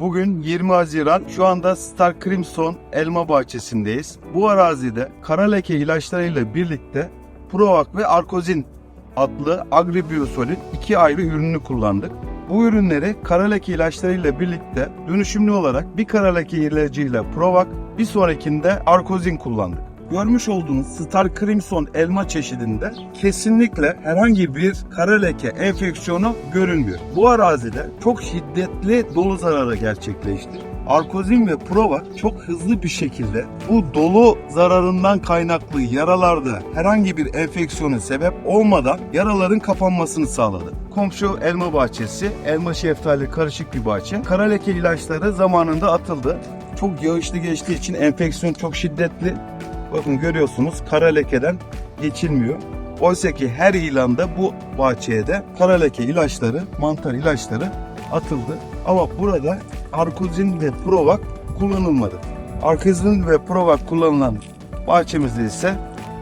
Bugün 20 Haziran. Şu anda Star Crimson elma bahçesindeyiz. Bu arazide kara leke ilaçlarıyla birlikte Provac ve Arkozin adlı agribiosolin iki ayrı ürünü kullandık. Bu ürünleri kara leke ilaçlarıyla birlikte dönüşümlü olarak bir kara leke ilacıyla Provac, bir sonrakinde Arkozin kullandık. Görmüş olduğunuz Star Crimson elma çeşidinde kesinlikle herhangi bir kara leke enfeksiyonu görünmüyor. Bu arazide çok şiddetli dolu zararı gerçekleşti. Arkozin ve Provac çok hızlı bir şekilde bu dolu zararından kaynaklı yaralarda herhangi bir enfeksiyona sebep olmadan yaraların kapanmasını sağladı. Komşu elma bahçesi, elma şeftali karışık bir bahçe. Kara leke ilaçları zamanında atıldı. Çok yağışlı geçtiği için enfeksiyon çok şiddetli. Bakın görüyorsunuz kara lekeden geçilmiyor. Oysa ki her ilanda bu bahçeye de kara leke ilaçları, mantar ilaçları atıldı. Ama burada Arkozin ve Provac kullanılmadı. Arkozin ve Provac kullanılan bahçemizde ise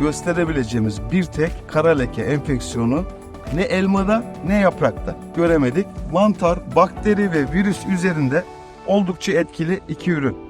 gösterebileceğimiz bir tek kara leke enfeksiyonu ne elmada ne yaprakta göremedik. Mantar, bakteri ve virüs üzerinde oldukça etkili iki ürün.